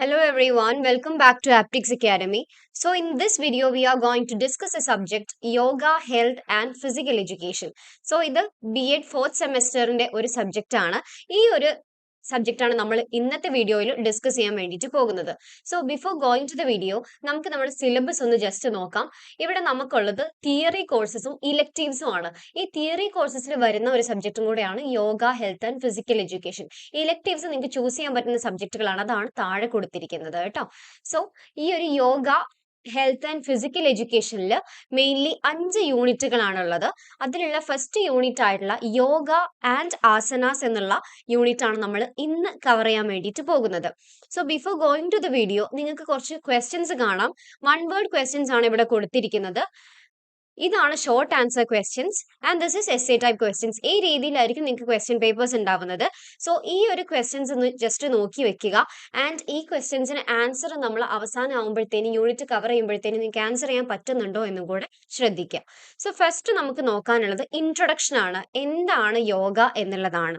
Hello everyone, welcome back to Aptics Academy. So in this video, we are going to discuss a subject Yoga, Health and Physical Education. So ഇത് B Ed fourth സെമസ്റ്ററിന്റെ ഒരു subject ആണ് ഈ ഒരു subject ആണ് നമ്മൾ ഇന്നത്തെ വീഡിയോയിൽ ഡിസ്കസ് ചെയ്യാൻ വേണ്ടിയിട്ട് പോകുന്നത്. So before going to the video നമുക്ക് നമ്മുടെ സിലബസ് ഒന്ന് ജസ്റ്റ് നോക്കാം. ഇവിടെ നമുക്കുള്ളത് തിയറി കോഴ്സസും ഇലക്റ്റീവ്സും ആണ്. ഈ തിയറി കോഴ്സസിൽ വരുന്ന ഒരു സബ്ജക്റ്റും കൂടെയാണ് yoga health and physical education electives നിങ്ങൾക്ക് ചൂസ് ചെയ്യാൻ പറ്റുന്ന സബ്ജക്റ്റുകളാണ് അതാണ് താഴെ കൊടുത്തിരിക്കുന്നത് കേട്ടോ. സോ ഈ ഒരു യോഗ ഹെൽത്ത് ആൻഡ് ഫിസിക്കൽ എഡ്യൂക്കേഷനിൽ മെയിൻലി അഞ്ച് യൂണിറ്റുകളാണുള്ളത് അതിലുള്ള ഫസ്റ്റ് യൂണിറ്റ് ആയിട്ടുള്ള യോഗ ആൻഡ് ആസനാസ് എന്നുള്ള യൂണിറ്റ് ആണ് നമ്മൾ ഇന്ന് കവർ ചെയ്യാൻ വേണ്ടിയിട്ട് പോകുന്നത്. So before going to the video നിങ്ങൾക്ക് കുറച്ച് ക്വസ്റ്റ്യൻസ് കാണാം. വൺ വേർഡ് ക്വസ്റ്റ്യൻസ് ആണ് ഇവിടെ കൊടുത്തിരിക്കുന്നത്. ഇതാണ് short answer questions and this is essay type questions ഈ രീതിയിലായിരിക്കും നിങ്ങൾക്ക് ക്വസ്റ്റ്യൻ പേപ്പേഴ്സ് ഉണ്ടാവുന്നത്. സോ ഈ ഒരു ക്വസ്റ്റ്യൻസ് ഒന്ന് ജസ്റ്റ് നോക്കി വെക്കുക. ആൻഡ് ഈ ക്വസ്റ്റ്യൻസിന് ആൻസർ നമ്മൾ അവസാനം ആകുമ്പോഴത്തേനും യൂണിറ്റ് കവർ ചെയ്യുമ്പോഴത്തേനും നിങ്ങൾക്ക് ആൻസർ ചെയ്യാൻ പറ്റുന്നുണ്ടോ എന്നും കൂടെ ശ്രദ്ധിക്കുക. സോ ഫസ്റ്റ് നമുക്ക് നോക്കാനുള്ളത് ഇൻട്രൊഡക്ഷൻ ആണ്. എന്താണ് യോഗ എന്നുള്ളതാണ്.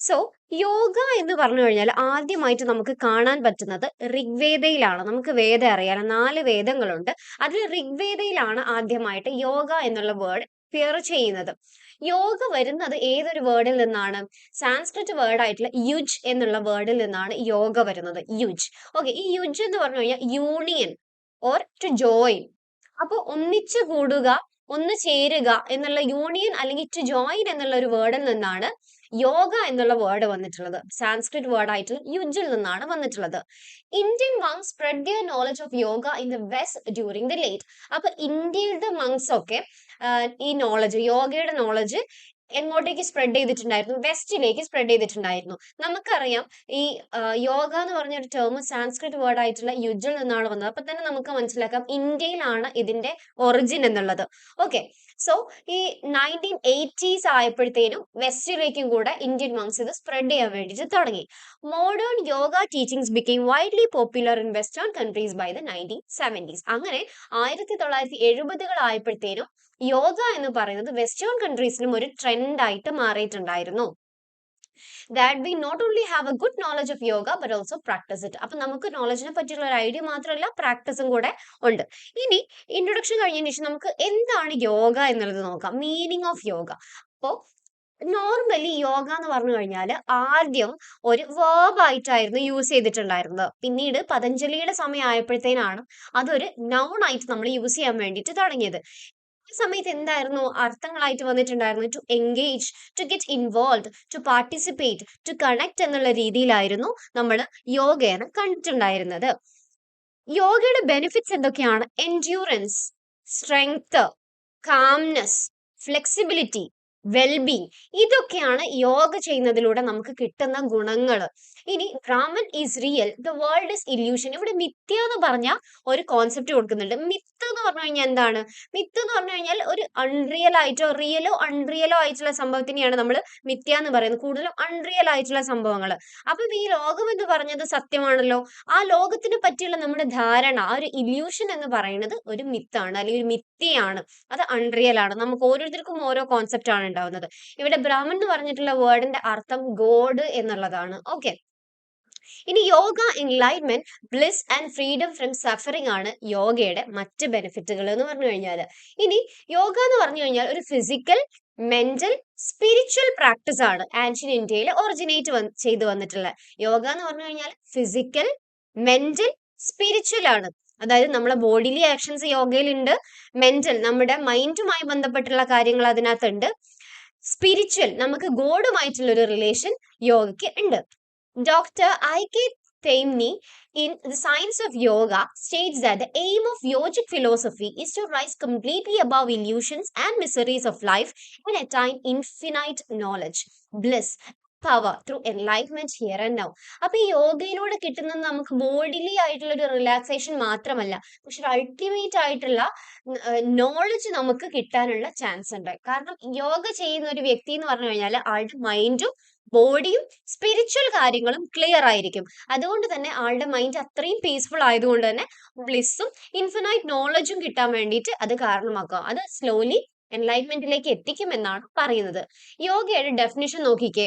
സോ യോഗ എന്ന് പറഞ്ഞു കഴിഞ്ഞാൽ ആദ്യമായിട്ട് നമുക്ക് കാണാൻ പറ്റുന്നത് ഋഗ്വേദയിലാണ്. നമുക്ക് വേദം അറിയാം നാല് വേദങ്ങളുണ്ട്. അതിൽ ഋഗ്വേദയിലാണ് ആദ്യമായിട്ട് യോഗ എന്നുള്ള വേർഡ് ഫിയർ ചെയ്യുന്നത്. യോഗ വരുന്നത് ഏതൊരു വേർഡിൽ നിന്നാണ്? സാൻസ്ക്രിറ്റ് വേർഡ് ആയിട്ടുള്ള യുജ് എന്നുള്ള വേർഡിൽ നിന്നാണ് യോഗ വരുന്നത്. യുജ്. ഓക്കെ ഈ യുജ് എന്ന് പറഞ്ഞു കഴിഞ്ഞാൽ യൂണിയൻ ഓർ ടു ജോയിൻ അപ്പോൾ ഒന്നിച്ചു കൂടുക ഒന്ന് ചേരുക എന്നുള്ള യൂണിയൻ അല്ലെങ്കിൽ ടു ജോയിൻ എന്നുള്ള ഒരു വേർഡിൽ നിന്നാണ് യോഗ എന്നുള്ള വേർഡ് വന്നിട്ടുള്ളത്. സാൻസ്ക്രിറ്റ് വേർഡ് ആയിട്ട് യുജിൽ നിന്നാണ് വന്നിട്ടുള്ളത്. Indian monks spread their knowledge of yoga in the west during the late അപ്പൊ ഇന്ത്യയുടെ മങ്സ് ഒക്കെ ഈ നോളജ് യോഗയുടെ നോളജ് എങ്ങോട്ടേക്ക് സ്പ്രെഡ് ചെയ്തിട്ടുണ്ടായിരുന്നു? വെസ്റ്റിലേക്ക് സ്പ്രെഡ് ചെയ്തിട്ടുണ്ടായിരുന്നു. നമുക്കറിയാം ഈ യോഗ എന്ന് പറഞ്ഞ ഒരു ടേം സാൻസ്ക്രിറ്റ് വേർഡ് ആയിട്ടുള്ള യുജിൽ നിന്നാണ് വന്നത്. അപ്പൊ തന്നെ നമുക്ക് മനസ്സിലാക്കാം ഇന്ത്യയിലാണ് ഇതിന്റെ ഒറിജിൻ എന്നുള്ളത്. ഓക്കെ സോ ഈ നയന്റീൻ എയ്റ്റീസ് ആയപ്പോഴത്തേനും വെസ്റ്റിലേക്കും കൂടെ ഇന്ത്യൻ മങ്സ് ഇത് സ്പ്രെഡ് ചെയ്യാൻ വേണ്ടിയിട്ട് തുടങ്ങി. Modern yoga teachings became widely popular in western countries by the nineteen seventies അങ്ങനെ ആയിരത്തി തൊള്ളായിരത്തി എഴുപതുകൾ ആയപ്പോഴത്തേനും യോഗ എന്ന് പറയുന്നത് വെസ്റ്റേൺ കൺട്രീസിലും ഒരു ട്രെൻഡ് ആയിട്ട് മാറിയിട്ടുണ്ടായിരുന്നു. That we not only have a good knowledge of yoga but also practise it അപ്പൊ നമുക്ക് നോളജിനെ പറ്റിയുള്ള ഒരു ഐഡിയ മാത്രമല്ല പ്രാക്ടീസും കൂടെ ഉണ്ട്. ഇനി ഇൻട്രൊഡക്ഷൻ കഴിഞ്ഞതിന് ശേഷം നമുക്ക് എന്താണ് യോഗ എന്നുള്ളത് നോക്കാം. മീനിങ് ഓഫ് യോഗ അപ്പോ നോർമലി യോഗ എന്ന് പറഞ്ഞു കഴിഞ്ഞാൽ ആദ്യം ഒരു വേർബ് ആയിട്ടായിരുന്നു യൂസ് ചെയ്തിട്ടുണ്ടായിരുന്നത്. പിന്നീട് പതഞ്ജലിയുടെ സമയം ആയപ്പോഴത്തേനാണ് അതൊരു നൗൺ ആയിട്ട് നമ്മൾ യൂസ് ചെയ്യാൻ വേണ്ടിയിട്ട് തുടങ്ങിയത്. സമയത്ത് എന്തായിരുന്നു? അർത്ഥങ്ങളായിട്ട് വന്നിട്ടുണ്ടായിരുന്നു. To engage to get involve to participate to connect എന്നുള്ള രീതിയിലായിരുന്നു നമ്മൾ യോഗേനെ കണ്ടിട്ടുണ്ടായിരുന്നത്. യോഗയുടെ ബെനിഫിറ്റ്സ് എന്തൊക്കെയാണ്? Endurance strength calmness flexibility wellbeing ഇതൊക്കെയാണ് യോഗ ചെയ്യുന്നതിലൂടെ നമുക്ക് കിട്ടുന്ന ഗുണങ്ങൾ ഇനി Brahman is real the world is illusion ഇവിടെ മിഥ്യ എന്ന് പറഞ്ഞ ഒരു കോൺസെപ്റ്റ് കൊടുക്കുന്നുണ്ട്. മിത്ത് എന്ന് പറഞ്ഞു കഴിഞ്ഞാൽ എന്താണ്? മിത്ത് എന്ന് പറഞ്ഞു കഴിഞ്ഞാൽ ഒരു അൺറിയൽ ആയിട്ടോ റിയലോ അൺറിയലോ ആയിട്ടുള്ള സംഭവത്തിനെയാണ് നമ്മൾ മിഥ്യ എന്ന് പറയുന്നത്. കൂടുതലും അൺറിയൽ ആയിട്ടുള്ള സംഭവങ്ങൾ അപ്പം ഈ ലോകം എന്ന് പറഞ്ഞത് സത്യമാണല്ലോ? ആ ലോകത്തിനെ പറ്റിയുള്ള നമ്മുടെ ധാരണ ആ ഒരു ഇല്യൂഷൻ എന്ന് പറയുന്നത് ഒരു മിത്താണ് അല്ലെങ്കിൽ ഒരു മിഥ്യയാണ്. അത് അൺറിയൽ ആണ്. നമുക്ക് ഓരോരുത്തർക്കും ഓരോ കോൺസെപ്റ്റ് ആണ് ഉണ്ടാവുന്നത്. ഇവിടെ ബ്രാഹ്മൺ എന്ന് പറഞ്ഞിട്ടുള്ള വേർഡിന്റെ അർത്ഥം ഗോഡ് എന്നുള്ളതാണ്. ഓക്കെ. ഇനി yoga enlightenment bliss and freedom from suffering ആണ് യോഗയുടെ മറ്റ് ബെനിഫിറ്റുകൾ എന്ന് പറഞ്ഞു കഴിഞ്ഞാൽ ഇനി യോഗ എന്ന് പറഞ്ഞു കഴിഞ്ഞാൽ ഒരു ഫിസിക്കൽ മെന്റൽ സ്പിരിച്വൽ പ്രാക്ടീസ് ആണ് ആൻഷ്യൻ ഇന്ത്യയിൽ ഒറിജിനേറ്റ് ചെയ്തു വന്നിട്ടുള്ള. യോഗ എന്ന് പറഞ്ഞു കഴിഞ്ഞാൽ ഫിസിക്കൽ മെന്റൽ സ്പിരിച്വൽ ആണ്. അതായത് നമ്മളെ ബോഡിലി ആക്ഷൻസ് യോഗയിലുണ്ട് മെന്റൽ നമ്മുടെ മൈൻഡുമായി ബന്ധപ്പെട്ടുള്ള കാര്യങ്ങൾ അതിനകത്തുണ്ട്. സ്പിരിച്വൽ നമുക്ക് ഗോഡുമായിട്ടുള്ള ഒരു റിലേഷൻ യോഗയ്ക്ക് ഉണ്ട്. Doctor I K Taimni in the science of yoga states the aim of yogic philosophy is to rise completely above illusions and miseries of life and attain time infinite knowledge bliss power through enlightenment here and now അപ്പൊ ഈ യോഗയിലൂടെ കിട്ടുന്നത് നമുക്ക് bodily ആയിട്ടുള്ള ഒരു relaxation മാത്രമല്ല പക്ഷെ ultimate ആയിട്ടുള്ള നോളജ് നമുക്ക് കിട്ടാനുള്ള ചാൻസ് ഉണ്ട്. കാരണം യോഗ ചെയ്യുന്ന ഒരു വ്യക്തി എന്ന് പറഞ്ഞു കഴിഞ്ഞാൽ ആളുടെ മൈൻഡും ബോഡിയും സ്പിരിച്വൽ കാര്യങ്ങളും ക്ലിയർ ആയിരിക്കും. അതുകൊണ്ട് തന്നെ ആളുടെ മൈൻഡ് അത്രയും പീസ്ഫുൾ ആയതുകൊണ്ട് തന്നെ ബ്ലിസ്സും ഇൻഫിനൈറ്റ് നോളജും കിട്ടാൻ വേണ്ടിയിട്ട് അത് കാരണമാക്കുക അത് സ്ലോലി എൻലൈറ്റ്മെന്റിലേക്ക് എത്തിക്കുമെന്നാണ് പറയുന്നത്. യോഗയുടെ ഡെഫിനിഷൻ നോക്കിക്കേ.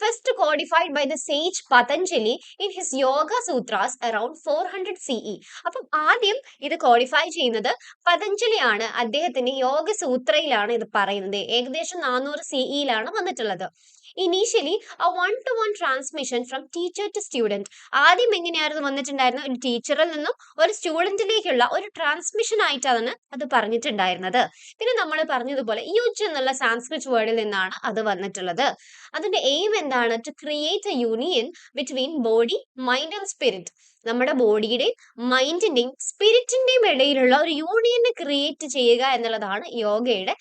First codified by the sage Patanjali in his Yoga Sutras around four hundred CE അപ്പം ആദ്യം ഇത് കോഡിഫൈ ചെയ്യുന്നത് പതഞ്ജലിയാണ് അദ്ദേഹത്തിന്റെ യോഗ സൂത്രയിലാണ് ഇത് പറയുന്നത്. ഏകദേശം നാനൂറ് സിഇയിലാണ് വന്നിട്ടുള്ളത്. ഇനീഷ്യലി ആ one to one transmission from teacher to student ആദ്യം എങ്ങനെയായിരുന്നു വന്നിട്ടുണ്ടായിരുന്നത്? ഒരു ടീച്ചറിൽ നിന്നും ഒരു സ്റ്റുഡന്റിലേക്കുള്ള ഒരു ട്രാൻസ്മിഷൻ ആയിട്ടാണ് അത് പറഞ്ഞിട്ടുണ്ടായിരുന്നത്. പിന്നെ നമ്മൾ പറഞ്ഞതുപോലെ യുജ് എന്നുള്ള സാൻസ്ക്രിറ്റ് വേർഡിൽ നിന്നാണ് അത് വന്നിട്ടുള്ളത്. അതിന്റെ എയിം എന്താണ്? To create a union between body mind and spirit നമ്മുടെ ബോഡിയുടെയും മൈൻഡിന്റെയും സ്പിരിറ്റിന്റെയും ഇടയിലുള്ള ഒരു യൂണിയനെ ക്രിയേറ്റ് ചെയ്യുക എന്നുള്ളതാണ് യോഗയുടെ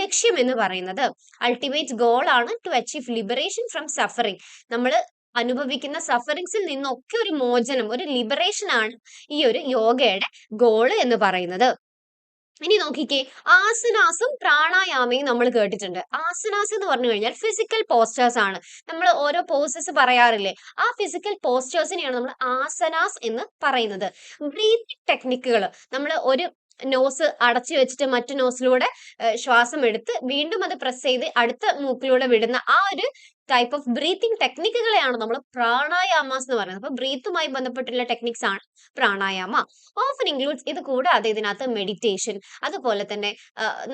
ലക്ഷ്യം എന്ന് പറയുന്നത്. അൾട്ടിമേറ്റ് ഗോൾ ആണ് to achieve liberation from suffering. നമ്മൾ അനുഭവിക്കുന്ന സഫറിങ്സിൽ നിന്നൊക്കെ ഒരു മോചനം ഒരു ലിബറേഷൻ ആണ് ഈ ഒരു യോഗയുടെ ഗോൾ എന്ന് പറയുന്നത്. ഇനി നോക്കിക്കേ. ആസനാസും പ്രാണായാമയും നമ്മൾ കേട്ടിട്ടുണ്ട്. ആസനാസ് എന്ന് പറഞ്ഞു കഴിഞ്ഞാൽ ഫിസിക്കൽ പോസ്റ്റേഴ്സ് ആണ്. നമ്മൾ ഓരോ പോസ്റ്റേഴ്സ് പറയാറില്ലേ? ആ ഫിസിക്കൽ പോസ്റ്റേഴ്സിനെയാണ് നമ്മൾ ആസനാസ് എന്ന് പറയുന്നത്. ബ്രീത്തിങ് ടെക്നിക്കുകൾ നമ്മൾ ഒരു നോസ് അടച്ചു വെച്ചിട്ട് മറ്റു നോസിലൂടെ ശ്വാസം എടുത്ത് വീണ്ടും അത് പ്രസ് ചെയ്ത് അടുത്ത മൂക്കിലൂടെ വിടുന്ന ആ ഒരു ടൈപ്പ് ഓഫ് ബ്രീത്തിങ് ടെക്നിക്കുകളെയാണ് നമ്മൾ പ്രാണായാമാസ് എന്ന് പറയുന്നത്. അപ്പൊ ബ്രീത്തുമായി ബന്ധപ്പെട്ടുള്ള ടെക്നിക്സ് ആണ് പ്രാണായാമ. ഓഫൻ ഇൻക്ലൂഡ്സ് ഇത് കൂടാതെ ഇതിനകത്ത് മെഡിറ്റേഷൻ അതുപോലെ തന്നെ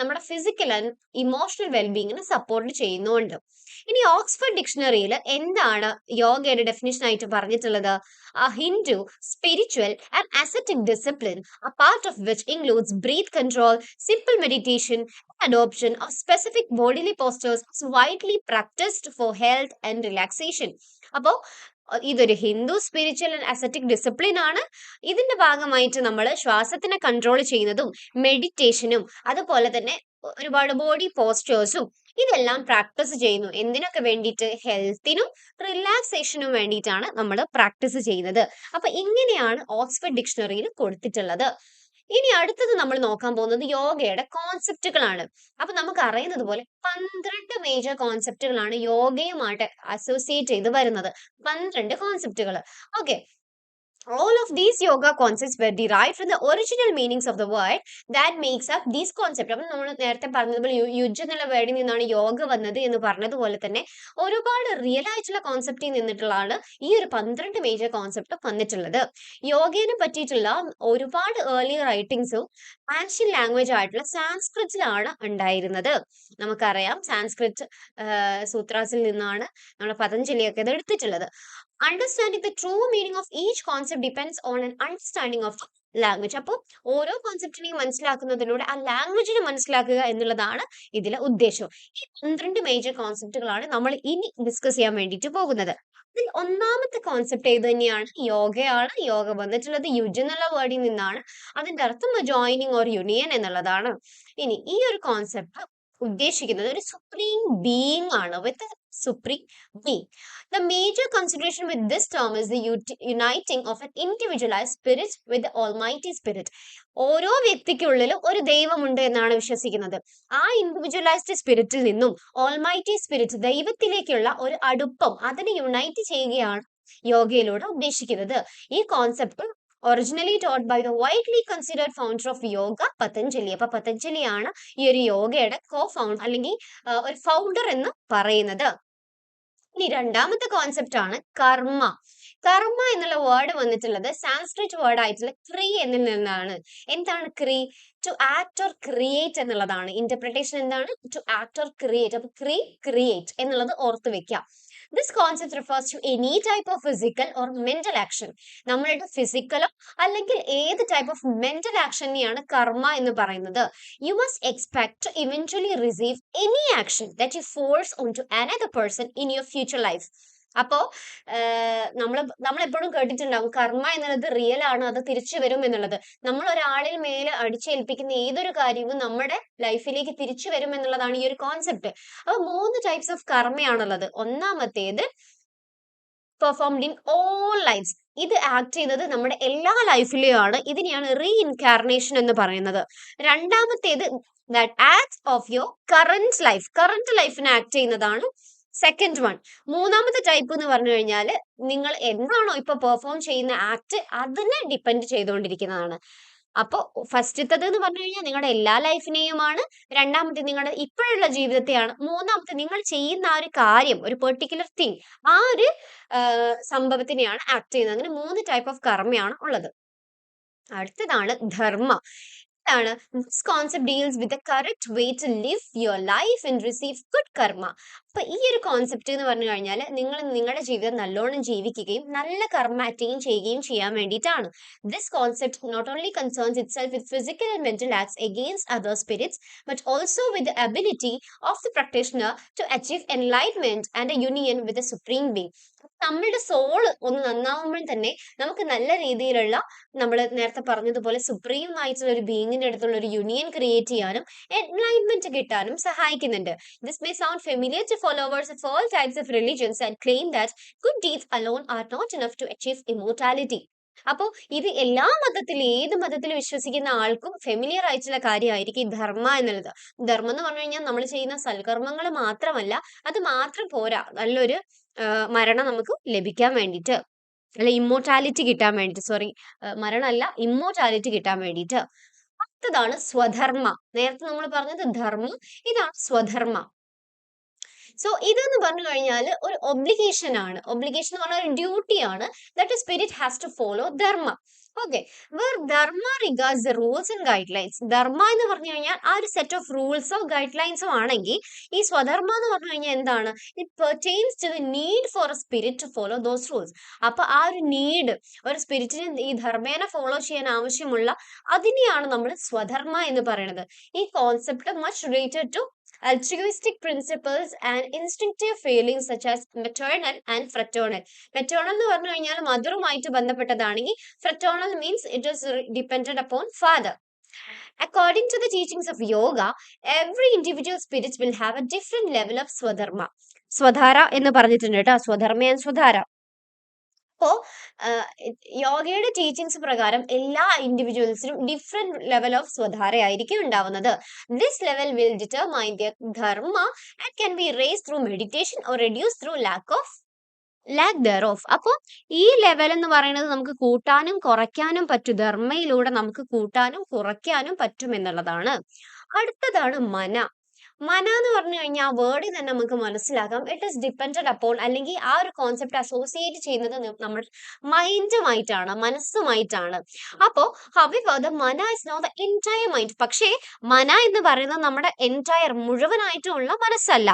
നമ്മുടെ ഫിസിക്കൽ ആൻഡ് ഇമോഷണൽ വെൽബീങ്ങിനെ സപ്പോർട്ട് ചെയ്യുന്നുണ്ട്. ഇനി ഓക്സ്ഫോർഡ് ഡിക്ഷണറിയിൽ എന്താണ് യോഗയുടെ ഡെഫിനിഷൻ ആയിട്ട് പറഞ്ഞിട്ടുള്ളത്? A Hindu spiritual and ascetic discipline a part of which includes breath control, simple meditation, adoption of specific bodily postures is widely practiced for health and relaxation അപ്പോൾ ഇതൊരു Hindu spiritual and ascetic discipline ആണ്. ഇതിന്റെ ഭാഗമായിട്ട് നമ്മൾ ശ്വാസത്തിനെ control ചെയ്യുന്നതും മെഡിറ്റേഷനും അതുപോലെ തന്നെ ഒരുപാട് ബോഡി പോസ്റ്റേഴ്സും ഇതെല്ലാം പ്രാക്ടീസ് ചെയ്യുന്നു. എന്തിനൊക്കെ വേണ്ടിയിട്ട്? ഹെൽത്തിനും റിലാക്സേഷനും വേണ്ടിയിട്ടാണ് നമ്മൾ പ്രാക്ടീസ് ചെയ്യുന്നത്. അപ്പൊ ഇങ്ങനെയാണ് ഓക്സ്ഫോർഡ് ഡിക്ഷണറിയിൽ കൊടുത്തിട്ടുള്ളത്. ഇനി അടുത്തത് നമ്മൾ നോക്കാൻ പോകുന്നത് യോഗയുടെ കോൺസെപ്റ്റുകളാണ് അപ്പൊ നമുക്ക് അറിയുന്നത് പോലെ പന്ത്രണ്ട് മേജർ കോൺസെപ്റ്റുകളാണ് യോഗയുമായിട്ട് അസോസിയേറ്റ് ചെയ്ത് വരുന്നത്. പന്ത്രണ്ട് കോൺസെപ്റ്റുകൾ okay All of these yoga concepts were derived from the original meanings of the word that makes up these concepts. അപ്പം നമ്മൾ നേരത്തെ പറഞ്ഞതുപോലെ യുജ് എന്നുള്ള വേർഡിൽ നിന്നാണ് യോഗ വന്നത് എന്ന് പറഞ്ഞതുപോലെ തന്നെ ഒരുപാട് റിയൽ ആയിട്ടുള്ള കോൺസെപ്റ്റിൽ നിന്നിട്ടുള്ളതാണ് ഈ ഒരു പന്ത്രണ്ട് മേജർ കോൺസെപ്റ്റ് വന്നിട്ടുള്ളത്. യോഗയെ പറ്റിയിട്ടുള്ള ഒരുപാട് ഏർലി റൈറ്റിംഗ്സും ആൻഷ്യൻ ലാംഗ്വേജ് ആയിട്ടുള്ള സാൻസ്ക്രിറ്റിലാണ് ഉണ്ടായിരുന്നത്. നമുക്കറിയാം സാൻസ്ക്രിറ്റ് സൂത്രാസിൽ നിന്നാണ് നമ്മുടെ പതഞ്ജലിയൊക്കെ ഇത് എടുത്തിട്ടുള്ളത്. Understanding the true meaning of each concept depends on an understanding of language അപ്പോൾ ഓരോ കോൺസെപ്റ്റിനെയും മനസ്സിലാക്കുന്നതിലൂടെ ആ ലാംഗ്വേജിനെ മനസ്സിലാക്കുക എന്നുള്ളതാണ് ഇതിലെ ഉദ്ദേശം. ഈ പന്ത്രണ്ട് മേജർ കോൺസെപ്റ്റുകളാണ് നമ്മൾ ഇനി ഡിസ്കസ് ചെയ്യാൻ വേണ്ടിയിട്ട് പോകുന്നത്. അതിൽ ഒന്നാമത്തെ കോൺസെപ്റ്റ് ഏത് തന്നെയാണ്? യോഗയാണ്. യോഗ വന്നിട്ടുള്ളത് യുജ് എന്നുള്ള വേർഡിൽ നിന്നാണ്. അതിന്റെ അർത്ഥം ജോയിനിങ് ഓർ യൂണിയൻ എന്നുള്ളതാണ്. ഇനി ഈ ഒരു കോൺസെപ്റ്റ് ഉദ്ദേശിക്കുന്നത് ഒരു സുപ്രീം ബീയിങ് ആണ് with supreme being The major consideration with this term is the uniting of an individualized spirit with the Almighty Spirit. ഓരോ വ്യക്തിക്കുള്ളിലും ഒരു ദൈവമുണ്ട് എന്നാണ് വിശ്വസിക്കുന്നത്. ആ ഇൻഡിവിജ്വലൈസ്ഡ് സ്പിരിറ്റിൽ നിന്നും ഓൾമൈറ്റി സ്പിരിറ്റ് ദൈവത്തിലേക്കുള്ള ഒരു അടുപ്പം അതിനെ യുണൈറ്റ് ചെയ്യുകയാണ് യോഗയിലൂടെ ഉദ്ദേശിക്കുന്നത്. ഈ concept originally taught by the widely considered founder of yoga Patanjali അപ്പൊ പതഞ്ജലിയാണ് ഈ ഒരു യോഗയുടെ കോ ഫൗണ്ടർ അല്ലെങ്കിൽ ഒരു ഫൗണ്ടർ എന്ന് പറയുന്നത്. ഇനി രണ്ടാമത്തെ കോൺസെപ്റ്റ് ആണ് കർമ്മ. കർമ്മ എന്നുള്ള വേർഡ് വന്നിട്ടുള്ളത് സാൻസ്ക്രിറ്റ് വേർഡ് ആയിട്ടുള്ള ക്രീ എന്നിൽ നിന്നാണ്. എന്താണ് ക്രീ? ടു ആക്ട് ഓർ ക്രിയേറ്റ് എന്നുള്ളതാണ്. ഇന്റർപ്രിട്ടേഷൻ എന്താണ്? ടു ആക്ട് ഓർ ക്രിയേറ്റ് അപ്പൊ ക്രീ ക്രിയേറ്റ് എന്നുള്ളത് ഓർത്ത് വെക്കാം. This concept refers to any type of physical or mental action നമ്മളുടെ ഫിസിക്കലോ അല്ലെങ്കിൽ ഏത് ടൈപ്പ് ഓഫ് മെന്റൽ ആക്ഷനെയാണ് കർമ്മ എന്ന് പറയുന്നത്. You must expect to eventually receive any action that you force on to another person in your future life അപ്പോ നമ്മൾ നമ്മൾ എപ്പോഴും കേട്ടിട്ടുണ്ടാവും കർമ്മ എന്നുള്ളത് റിയൽ ആണ് അത് തിരിച്ചു വരും എന്നുള്ളത്. നമ്മൾ ഒരാളിൽ മേലെ അടിച്ചേൽപ്പിക്കുന്ന ഏതൊരു കാര്യവും നമ്മുടെ ലൈഫിലേക്ക് തിരിച്ചു വരും എന്നുള്ളതാണ് ഈ ഒരു കോൺസെപ്റ്റ് അപ്പൊ മൂന്ന് ടൈപ്സ് ഓഫ് കർമ്മയാണുള്ളത്. ഒന്നാമത്തേത് പെർഫോംഡ് ഇൻ ഓൾ ലൈഫ്സ് ഇത് ആക്ട് ചെയ്യുന്നത് നമ്മുടെ എല്ലാ ലൈഫിലെയാണ് ഇതിനെയാണ് റീ ഇൻകാർണേഷൻ എന്ന് പറയുന്നത്. രണ്ടാമത്തേത് that act of your current life current ലൈഫിനെ ആക്ട് ചെയ്യുന്നതാണ് സെക്കൻഡ് വൺ മൂന്നാമത്തെ ടൈപ്പ് എന്ന് പറഞ്ഞു കഴിഞ്ഞാൽ നിങ്ങൾ എന്താണോ ഇപ്പൊ പെർഫോം ചെയ്യുന്ന ആക്ട് അതിനെ ഡിപ്പെൻഡ് ചെയ്തുകൊണ്ടിരിക്കുന്നതാണ്. അപ്പൊ ഫസ്റ്റത്തത് എന്ന് പറഞ്ഞു കഴിഞ്ഞാൽ നിങ്ങളുടെ എല്ലാ ലൈഫിനെയുമാണ് രണ്ടാമത്തെ നിങ്ങളുടെ ഇപ്പോഴുള്ള ജീവിതത്തെയാണ്. മൂന്നാമത്തെ നിങ്ങൾ ചെയ്യുന്ന ആ ഒരു കാര്യം ഒരു പെർട്ടിക്കുലർ തിങ് ആ ഒരു സംഭവത്തിനെയാണ് ആക്ട് ചെയ്യുന്നത്. അങ്ങനെ മൂന്ന് ടൈപ്പ് ഓഫ് കർമ്മയാണ് ഉള്ളത്. അടുത്തതാണ് ധർമ്മ. ആണ് this concept deals with the correct way to live your life and receive good karma അപ്പൊ ഈ ഒരു കോൺസെപ്റ്റ് എന്ന് പറഞ്ഞു കഴിഞ്ഞാൽ നിങ്ങൾ നിങ്ങളുടെ ജീവിതം നല്ലോണം ജീവിക്കുകയും നല്ല കർമ്മ അറ്റൈൻ ചെയ്യുകയും ചെയ്യാൻ വേണ്ടിയിട്ടാണ്. This concept not only concerns itself with physical and mental acts against other spirits but also with the ability of the practitioner to achieve enlightenment and a union with the supreme being നമ്മളുടെ soul ഒന്ന് നന്നാവുമ്പോൾ തന്നെ നമുക്ക് നല്ല രീതിയിലുള്ള നമ്മൾ നേരത്തെ പറഞ്ഞതുപോലെ സുപ്രീം ആയിട്ടുള്ള ഒരു ബീങ്ങിന്റെ അടുത്തുള്ള ഒരു യൂണിയൻ ക്രിയേറ്റ് ചെയ്യാനും എൻലൈൻമെന്റ് കിട്ടാനും സഹായിക്കുന്നുണ്ട്. This may sound familiar to followers of all types of religions and claim that good deeds alone are not enough to achieve immortality അപ്പോൾ ഇത് എല്ലാ മതത്തിലും ഏത് മതത്തിൽ വിശ്വസിക്കുന്ന ആൾക്കും ഫെമിലിയർ ആയിട്ടുള്ള കാര്യമായിരിക്കും ധർമ്മ എന്നുള്ളത്. ധർമ്മം എന്ന് പറഞ്ഞു കഴിഞ്ഞാൽ നമ്മൾ ചെയ്യുന്ന സൽക്കർമ്മങ്ങൾ മാത്രമല്ല അത് മാത്രം പോരാ. നല്ലൊരു മരണം നമുക്ക് ലഭിക്കാൻ വേണ്ടിയിട്ട് അല്ല ഇമ്മോർട്ടാലിറ്റി കിട്ടാൻ വേണ്ടിയിട്ട് സോറി മരണമല്ല ഇമ്മോർട്ടാലിറ്റി കിട്ടാൻ വേണ്ടിയിട്ട്. അടുത്തതാണ് സ്വധർമ്മ. നേരത്തെ നമ്മൾ പറഞ്ഞത് ധർമ്മം ഇതാണ് സ്വധർമ്മ. സോ ഇതെന്ന് പറഞ്ഞു കഴിഞ്ഞാൽ ഒരു ഒബ്ലിഗേഷൻ ആണ്. ഒബ്ലിഗേഷൻ എന്ന് പറഞ്ഞാൽ ഒരു ഡ്യൂട്ടി ആണ്. That spirit has to follow dharma. Okay where dharma regards the rules and guidelines dharma എന്ന് പറഞ്ഞു കഴിഞ്ഞാൽ ആ ഒരു സെറ്റ് ഓഫ് റൂൾസോ ഗൈഡ് ലൈൻസോ ആണെങ്കിൽ ഈ സ്വധർമ്മ എന്ന് പറഞ്ഞു കഴിഞ്ഞാൽ എന്താണ്? It pertains to the need for a spirit to follow those rules അപ്പൊ ആ ഒരു നീഡ് ഒരു സ്പിരിറ്റിന് ഈ ധർമ്മേനെ ഫോളോ ചെയ്യാൻ ആവശ്യമുള്ള അതിനെയാണ് നമ്മൾ സ്വധർമ്മ എന്ന് പറയുന്നത്. ഈ concept much related to altruistic principles and instinctive feelings such as maternal and fraternal. Maternal എന്ന് പറഞ്ഞു കഴിഞ്ഞാൽ മദറുമായിട്ട് ബന്ധപ്പെട്ടതാണെങ്കിൽ fraternal means it is dependent upon father. According to the teachings of yoga, every individual spirit will have a different level of swadharma. സ്വധാര എന്ന് പറഞ്ഞിട്ടുണ്ട് കേട്ടോ സ്വധർമ്മ and സ്വധാര അപ്പോ യോഗയുടെ teachings പ്രകാരം എല്ലാ ഇൻഡിവിജ്വൽസിനും ഡിഫറെന്റ് ലെവൽ ഓഫ് സ്വധാരയായിരിക്കും ഉണ്ടാവുന്നത്. This level will determine their dharma and can be raise through meditation or reduce through lack of lack thereof അപ്പോൾ ഈ ലെവൽ എന്ന് പറയുന്നത് നമുക്ക് കൂട്ടാനും കുറയ്ക്കാനും പറ്റും ധർമ്മയിലൂടെ നമുക്ക് കൂട്ടാനും കുറയ്ക്കാനും പറ്റും എന്നുള്ളതാണ്. അടുത്തതാണ് മന. മന എന്ന് പറഞ്ഞു കഴിഞ്ഞാൽ ആ വേർഡിൽ തന്നെ നമുക്ക് മനസ്സിലാക്കാം. ഇറ്റ് ഇസ് ഡിപ്പെൻഡഡ് അപ്പോൾ അല്ലെങ്കിൽ ആ ഒരു കോൺസെപ്റ്റ് അസോസിയേറ്റ് ചെയ്യുന്നത് നമ്മൾ മൈൻഡുമായിട്ടാണ് മനസ്സുമായിട്ടാണ്. അപ്പോൾ however the mana is no the entire mind പക്ഷേ മന എന്ന് പറയുന്നത് നമ്മുടെ എന്റയർ മുഴുവനായിട്ടുള്ള മനസ്സല്ല.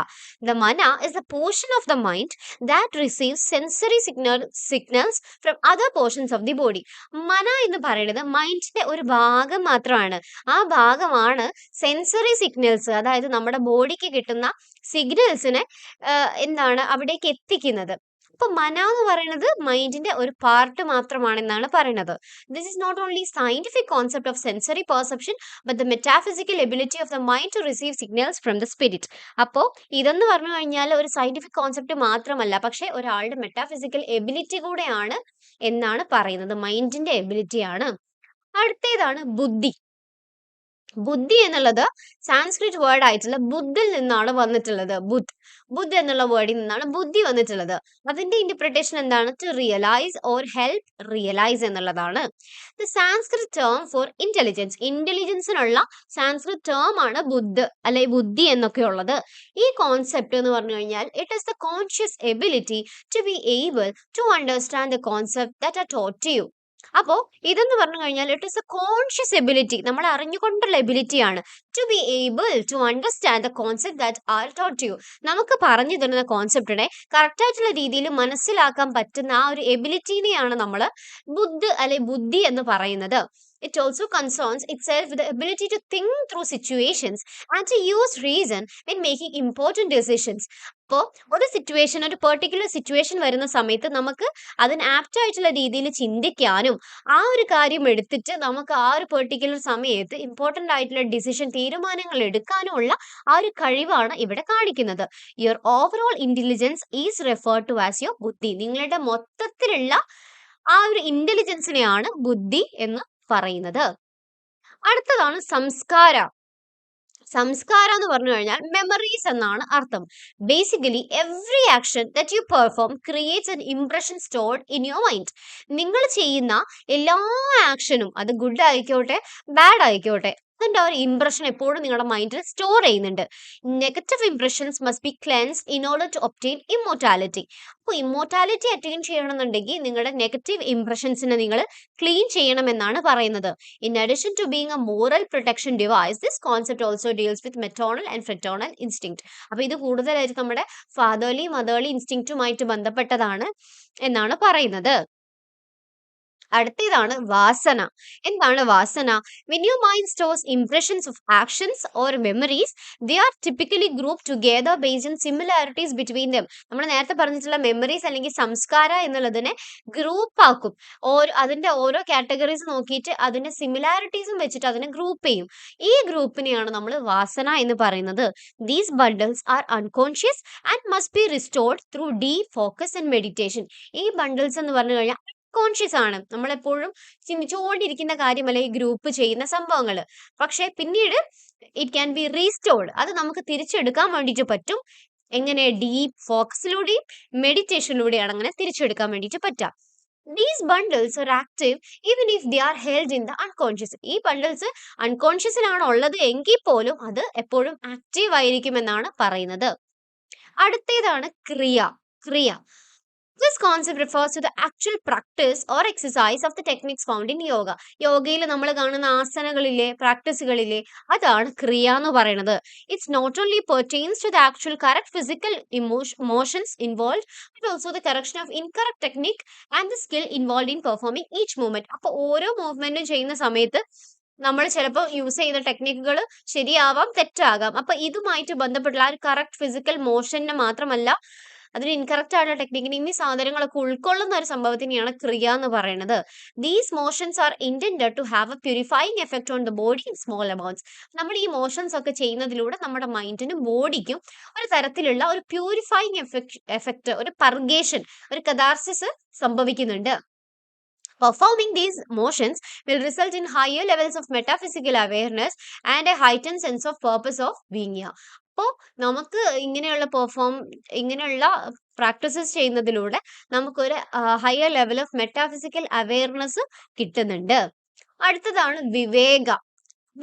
The mana is a portion of the mind that receive sensory signal signals from other portions of the body mana എന്ന് പറയുന്നത് മൈൻഡിന്റെ ഒരു ഭാഗം മാത്രമാണ് ആ ഭാഗമാണ് സെൻസറി സിഗ്നൽസ് അതായത് നമ്മുടെ ബോഡിക്ക് കിട്ടുന്ന സിഗ്നൽസിനെ എന്താണ് അവിടേക്ക് എത്തിക്കുന്നത്. അപ്പൊ മന എന്ന് പറയുന്നത് മൈൻഡിന്റെ ഒരു പാർട്ട് മാത്രമാണെന്നാണ് പറയുന്നത്. This is not only scientific concept of sensory perception but the metaphysical ability of the mind to receive signals from the spirit അപ്പോൾ ഇതെന്ന് പറഞ്ഞു കഴിഞ്ഞാൽ ഒരു സയന്റിഫിക് കോൺസെപ്റ്റ് മാത്രമല്ല പക്ഷേ ഒരാളുടെ മെറ്റാഫിസിക്കൽ എബിലിറ്റി കൂടെയാണ് എന്നാണ് പറയുന്നത്. മൈൻഡിന്റെ എബിലിറ്റിയാണ് അടുത്തേതാണ് ബുദ്ധി. ബുദ്ധി എന്നുള്ളത് സാൻസ്ക്രിറ്റ് വേർഡ് ആയിട്ടുള്ള ബുദ്ധിൽ നിന്നാണ് വന്നിട്ടുള്ളത്. ബുദ്ധ്. ബുദ്ധ് എന്നുള്ള വേർഡിൽ നിന്നാണ് ബുദ്ധി വന്നിട്ടുള്ളത്. അതിന്റെ ഇന്റർപ്രിട്ടേഷൻ എന്താണ്? To realise or help realise എന്നുള്ളതാണ്. The Sanskrit term for intelligence ഇന്റലിജൻസിനുള്ള Sanskrit term ആണ് ബുദ്ധ് അല്ലെ ബുദ്ധി എന്നൊക്കെ ഉള്ളത്. ഈ കോൺസെപ്റ്റ് എന്ന് പറഞ്ഞു കഴിഞ്ഞാൽ it is the conscious ability to be able to understand the concept that are taught you അപ്പോ ഇതെന്ന് പറഞ്ഞു കഴിഞ്ഞാൽ it is a conscious ability നമ്മൾ അറിഞ്ഞുകൊണ്ടുള്ള എബിലിറ്റി ആണ്. To be able to understand the concept that are taught you നമുക്ക് പറഞ്ഞു തരുന്ന കോൺസെപ്റ്റിനെ കറക്റ്റായിട്ടുള്ള രീതിയിൽ മനസ്സിലാക്കാൻ പറ്റുന്ന ആ ഒരു എബിലിറ്റിനെയാണ് നമ്മൾ ബുദ്ധ് അല്ലെ ബുദ്ധി എന്ന് പറയുന്നത്. It also concerns itself with the ability to think through situations and to use reason when making important decisions. അപ്പോൾ ഒരു സിറ്റുവേഷൻ ഒരു പെർട്ടിക്കുലർ സിറ്റുവേഷൻ വരുന്ന സമയത്ത് നമുക്ക് അതിന് ആപ്റ്റ് ആയിട്ടുള്ള രീതിയിൽ ചിന്തിക്കാനും ആ ഒരു കാര്യം എടുത്തിട്ട് നമുക്ക് ആ ഒരു പെർട്ടിക്കുലർ സമയത്ത് ഇമ്പോർട്ടന്റ് ആയിട്ടുള്ള ഡിസിഷൻ തീരുമാനങ്ങൾ എടുക്കാനുമുള്ള ആ ഒരു കഴിവാണ് ഇവിടെ കാണിക്കുന്നത്. Your overall intelligence is refer to as your buddhi. നിങ്ങളുടെ മൊത്തത്തിലുള്ള ആ ഒരു ഇന്റലിജൻസിനെയാണ് ബുദ്ധി എന്ന് പറയുന്നത്. അടുത്തതാണ് സംസ്കാര. സംസ്കാരം എന്ന് പറഞ്ഞു കഴിഞ്ഞാൽ മെമ്മറീസ് എന്നാണ് അർത്ഥം. Basically every action that you perform creates an impression stored in your mind നിങ്ങൾ ചെയ്യുന്ന എല്ലാ ആക്ഷനും അത് ഗുഡ് ആയിക്കോട്ടെ ബാഡ് ആയിക്കോട്ടെ അതിന്റെ ആ ഒരു ഇംപ്രഷൻ എപ്പോഴും നിങ്ങളുടെ മൈൻഡിൽ സ്റ്റോർ ചെയ്യുന്നുണ്ട്. Negative impressions must be cleanse in order to obtain immortality അപ്പോൾ ഇമ്മോർട്ടാലിറ്റി അറ്റൈൻ ചെയ്യണമെന്നുണ്ടെങ്കിൽ നിങ്ങളുടെ നെഗറ്റീവ് ഇംപ്രഷൻസിനെ നിങ്ങൾ ക്ലീൻ ചെയ്യണമെന്നാണ് പറയുന്നത്. In addition to being a moral protection device this concept also deals with maternal and fraternal instinct അപ്പോൾ ഇത് കൂടുതലായിട്ട് നമ്മുടെ ഫാദേർലി മദേർലി ഇൻസ്റ്റിങ്ക്റ്റുമായിട്ട് ബന്ധപ്പെട്ടതാണ് എന്നാണ് പറയുന്നത്. അടുത്തതാണ് വാസന. എന്താണ് vasana? When you mind stores impressions of actions or memories they are typically group together based in similarities between them നമ്മൾ നേരത്തെ പറഞ്ഞിട്ടുള്ള മെമ്മറീസ് അല്ലെങ്കിൽ സംസ്കാര എന്നുള്ളതിനെ ഗ്രൂപ്പ് ആക്കും. ഓരോ അതിന്റെ ഓരോ കാറ്റഗറീസ് നോക്കിയിട്ട് അതിന്റെ സിമിലാരിറ്റീസും വെച്ചിട്ട് അതിനെ ഗ്രൂപ്പ് ചെയ്യും. ഈ ഗ്രൂപ്പിനെയാണ് നമ്മൾ വാസന എന്ന് പറയുന്നത്. These bundles are unconscious and must be restored through the focus and meditation ഈ ബണ്ടിൽസ് എന്ന് പറഞ്ഞു കഴിഞ്ഞാൽ കോൺഷ്യസ് ആണ്. നമ്മളെപ്പോഴും ചിന്തിച്ചുകൊണ്ടിരിക്കുന്ന കാര്യമല്ല ഈ ഗ്രൂപ്പ് ചെയ്യുന്ന സംഭവങ്ങൾ പക്ഷെ പിന്നീട് ഇറ്റ് ക്യാൻ ബി റീസ്റ്റോർഡ് അത് നമുക്ക് തിരിച്ചെടുക്കാൻ വേണ്ടിയിട്ട് പറ്റും. എങ്ങനെ ഡീപ്പ് ഫോക്കസിലൂടെയും മെഡിറ്റേഷനിലൂടെയാണ് അങ്ങനെ തിരിച്ചെടുക്കാൻ വേണ്ടിയിട്ട് പറ്റുക. These bundles are active even if they are held in the unconscious ഈ ബണ്ടിൽസ് അൺകോൺഷ്യസിലാണ് ഉള്ളത് എങ്കിൽ പോലും അത് എപ്പോഴും ആക്റ്റീവ് ആയിരിക്കുമെന്നാണ് പറയുന്നത്. അടുത്തേതാണ് ക്രിയ. ക്രിയ. This concept refers to the actual practice or exercise of the techniques found in yoga. യോഗയിൽ നമ്മൾ കാണുന്ന ആസനകളിലെ പ്രാക്ടീസുകളിലെ അതാണ് ക്രിയ എന്ന് പറയുന്നത്. It's not only pertains to the actual correct physical emotions involve but also the correction of incorrect technique and the skill involve in performing each movement അപ്പോൾ ഓരോ മൂവ്മെന്റും ചെയ്യുന്ന സമയത്ത് നമ്മൾ ചിലപ്പോൾ യൂസ് ചെയ്യുന്ന ടെക്നിക്കുകൾ ശരിയാവാം തെറ്റാകാം. അപ്പൊ ഇതുമായിട്ട് ബന്ധപ്പെട്ടുള്ള ആ ഒരു കറക്റ്റ് ഫിസിക്കൽ മോഷനെ മാത്രമല്ല അതിന് ഇൻകറക്റ്റ് ആയിട്ടുള്ള ടെക്നിക്കിന് ഇനി സാധനങ്ങളൊക്കെ ഉൾക്കൊള്ളുന്ന ഒരു സംഭവത്തിനെയാണ് ക്രിയ എന്ന് പറയുന്നത്. These motions are intend to have a purifying effect on the body in small amounts നമ്മൾ ഈ മോഷൻസ് ഒക്കെ ചെയ്യുന്നതിലൂടെ നമ്മുടെ മൈൻഡിനും ബോഡിക്കും ഒരു തരത്തിലുള്ള ഒരു പ്യൂരിഫൈങ് എഫക്ട് എഫക്ട് ഒരു പർഗേഷൻ ഒരു കഥാർസിസ് സംഭവിക്കുന്നുണ്ട്. Performing these motions will result in higher levels of metaphysical awareness and a heightened sense of purpose of being here. അപ്പോൾ നമുക്ക് ഇങ്ങനെയുള്ള പെർഫോം ഇങ്ങനെയുള്ള പ്രാക്ടീസസ് ചെയ്യുന്നതിലൂടെ നമുക്കൊരു higher level of metaphysical awareness കിട്ടുന്നുണ്ട്. അടുത്തതാണ് വിവേക.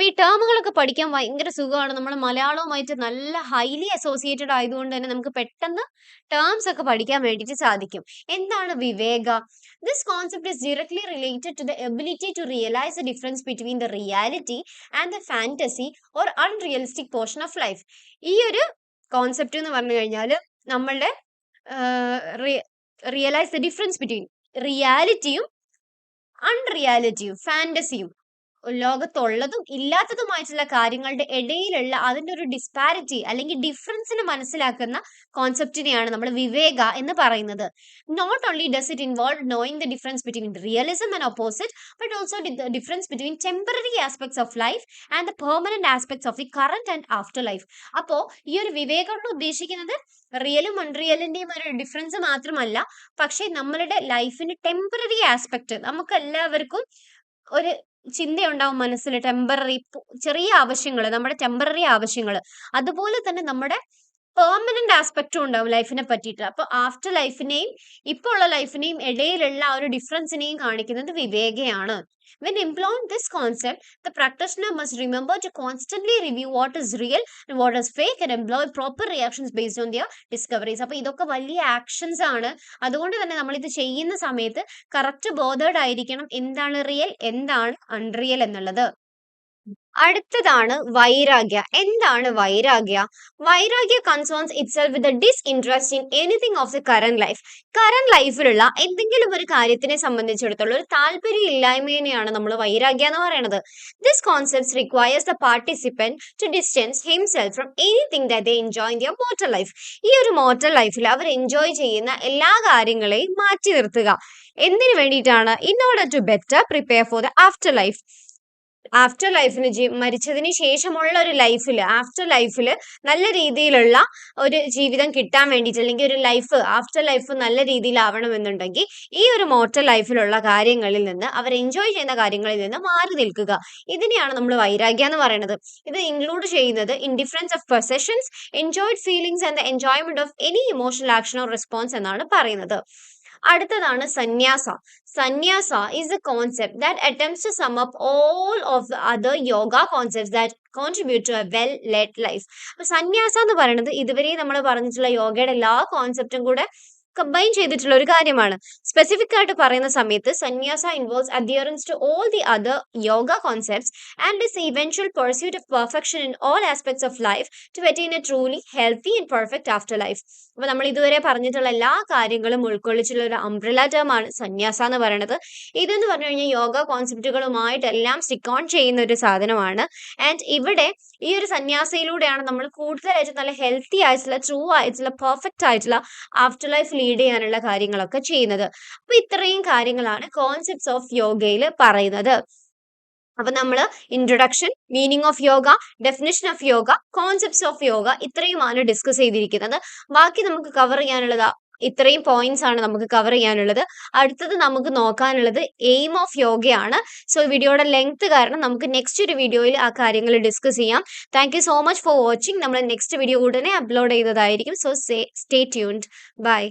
ഈ ടേമുകളൊക്കെ പഠിക്കാൻ ഭയങ്കര സുഖമാണ്. നമ്മൾ മലയാളവുമായിട്ട് നല്ല ഹൈലി അസോസിയേറ്റഡ് ആയതുകൊണ്ട് തന്നെ നമുക്ക് പെട്ടെന്ന് ടേംസ് ഒക്കെ പഠിക്കാൻ വേണ്ടിയിട്ട് സാധിക്കും. എന്താണ് Viveka? This concept is directly related to the ability to realise the difference between the reality and the fantasy or unrealistic portion of life ഈ ഒരു കോൺസെപ്റ്റ് എന്ന് പറഞ്ഞു കഴിഞ്ഞാൽ നമ്മളുടെ റിയലൈസ് ദ ഡിഫറൻസ് ബിറ്റ്വീൻ റിയാലിറ്റിയും അൺറിയാലിറ്റിയും ഫാന്റസിയും ലോകത്തുള്ളതും ഇല്ലാത്തതുമായിട്ടുള്ള കാര്യങ്ങളുടെ ഇടയിലുള്ള അതിന്റെ ഒരു ഡിസ്പാരിറ്റി അല്ലെങ്കിൽ ഡിഫറൻസിന് മനസ്സിലാക്കുന്ന കോൺസെപ്റ്റിനെയാണ് നമ്മൾ വിവേക എന്ന് പറയുന്നത്. Not only does it involve knowing the difference between realism and opposite but also difference between temporary aspects of life and the permanent aspects of the current and afterlife അപ്പോൾ ഈ ഒരു വിവേകം കൊണ്ട് ഉദ്ദേശിക്കുന്നത്. റിയലും അൺറിയലിന്റെയും ഒരു ഡിഫറൻസ് മാത്രമല്ല പക്ഷേ നമ്മളുടെ ലൈഫിന് ടെമ്പററി ആസ്പെക്ട് നമുക്ക് എല്ലാവർക്കും ഒരു ചിന്തയുണ്ടാവും മനസ്സിൽ ടെമ്പററി ചെറിയ ആവശ്യങ്ങൾ നമ്മുടെ ടെമ്പററി ആവശ്യങ്ങൾ അതുപോലെ തന്നെ നമ്മുടെ പെർമനന്റ് ആസ്പെക്റ്റും ഉണ്ടാവും ലൈഫിനെ പറ്റിയിട്ട്. അപ്പൊ ആഫ്റ്റർ ലൈഫിനെയും ഇപ്പോൾ ഉള്ള ലൈഫിനെയും ഇടയിലുള്ള ആ ഒരു ഡിഫറൻസിനെയും കാണിക്കുന്നത് വിവേകയാണ്. When employing this concept the practitioner must remember to constantly review what is real and what is fake and proper reactions based on their discoveries. അപ്പൊ ഇതൊക്കെ വലിയ ആക്ഷൻസ് ആണ്. അതുകൊണ്ട് തന്നെ നമ്മൾ ഇത് ചെയ്യുന്ന സമയത്ത് കറക്റ്റ് ബോധേഡ് ആയിരിക്കണം. എന്താണ് റിയൽ എന്താണ് അൺറിയൽ എന്നുള്ളത്. അടുത്തതാണ് വൈരാഗ്യ. എന്താണ് Vairagya? Vairagya concerns itself with disinterest in anything of the current life current ലൈഫിലുള്ള എന്തെങ്കിലും ഒരു കാര്യത്തിനെ സംബന്ധിച്ചിടത്തോളം ഒരു താല്പര്യം ഇല്ലായ്മേനെയാണ് നമ്മൾ വൈരാഗ്യ എന്ന് പറയുന്നത് this concept requires the participant to distance himself from anything they enjoy their mortal life ഈ ഒരു മോട്ടർ ലൈഫിൽ അവർ എൻജോയ് ചെയ്യുന്ന എല്ലാ കാര്യങ്ങളെയും മാറ്റി നിർത്തുക. എന്തിനു വേണ്ടിയിട്ടാണ്? In order to better prepare for the afterlife after ലൈഫിന് മരിച്ചതിന് ശേഷമുള്ള ഒരു ലൈഫിൽ ആഫ്റ്റർ ലൈഫിൽ നല്ല രീതിയിലുള്ള ഒരു ജീവിതം കിട്ടാൻ വേണ്ടിയിട്ട് അല്ലെങ്കിൽ ഒരു ലൈഫ് ആഫ്റ്റർ ലൈഫ് നല്ല രീതിയിലാവണമെന്നുണ്ടെങ്കിൽ ഈ ഒരു മോർട്ടൽ ലൈഫിലുള്ള കാര്യങ്ങളിൽ നിന്ന് അവർ എൻജോയ് ചെയ്യുന്ന കാര്യങ്ങളിൽ നിന്ന് മാറി നിൽക്കുക. ഇതിനെയാണ് നമ്മൾ വൈരാഗ്യം എന്ന് പറയുന്നത്. ഇത് ഇൻക്ലൂഡ് ചെയ്യുന്നത് indifference of perceptions enjoyed feelings and the enjoyment of any emotional action or response എന്നാണ് പറയുന്നത്. അടുത്തതാണ് sanyasa. Sanyasa is a concept that attempts to sum up all of other yoga concepts that contribute to a well led life അപ്പൊ സന്യാസ എന്ന് പറയുന്നത് ഇതുവരെ നമ്മൾ പറഞ്ഞിട്ടുള്ള യോഗയുടെ എല്ലാ കോൺസെപ്റ്റും കൂടെ കമ്പൈൻ ചെയ്തിട്ടുള്ള ഒരു കാര്യമാണ്. സ്പെസിഫിക് ആയിട്ട് പറയുന്ന സമയത്ത് sanyasa involves adherence to all the other yoga concepts and is eventual pursuit of perfection in all aspects of life to attain a truly healthy and perfect afterlife അപ്പൊ നമ്മൾ ഇതുവരെ പറഞ്ഞിട്ടുള്ള എല്ലാ കാര്യങ്ങളും ഉൾക്കൊള്ളിച്ചുള്ള ഒരു അംബ്രല ടേം ആണ് സന്യാസ എന്ന് പറയുന്നത്. ഇതെന്ന് പറഞ്ഞു കഴിഞ്ഞാൽ യോഗ കോൺസെപ്റ്റുകളുമായിട്ട് എല്ലാം സ്റ്റിക്ക് ഓൺ ചെയ്യുന്ന ഒരു സാധനമാണ്. ആൻഡ് ഇവിടെ ഈ ഒരു സന്യാസയിലൂടെയാണ് നമ്മൾ കൂടുതലായിട്ട് നല്ല ഹെൽത്തി ആയിട്ടുള്ള ട്രൂ ആയിട്ടുള്ള പെർഫെക്റ്റ് ആയിട്ടുള്ള ആഫ്റ്റർ ലൈഫ് ലീഡ് ചെയ്യാനുള്ള കാര്യങ്ങളൊക്കെ ചെയ്യുന്നത്. അപ്പൊ ഇത്രയും കാര്യങ്ങളാണ് കോൺസെപ്റ്റ്സ് ഓഫ് യോഗയിൽ പറയുന്നത്. അപ്പൊ നമ്മൾ introduction meaning of yoga definition of yoga concepts of yoga ഇത്രയുമാണ് ഡിസ്കസ് ചെയ്തിരിക്കുന്നത്. ബാക്കി നമുക്ക് കവർ ചെയ്യാനുള്ളത് ഇത്രയും പോയിന്റ്സ് ആണ് നമുക്ക് കവർ ചെയ്യാനുള്ളത്. അടുത്തത് നമുക്ക് നോക്കാനുള്ളത് എയിം ഓഫ് യോഗയാണ് സോ വീഡിയോയുടെ ലെങ്ത് കാരണം നമുക്ക് നെക്സ്റ്റ് ഒരു വീഡിയോയിൽ ആ കാര്യങ്ങൾ ഡിസ്കസ് ചെയ്യാം. Thank so much for watching നമ്മൾ നെക്സ്റ്റ് വീഡിയോ ഉടനെ upload ചെയ്തതായിരിക്കും. So stay tuned bye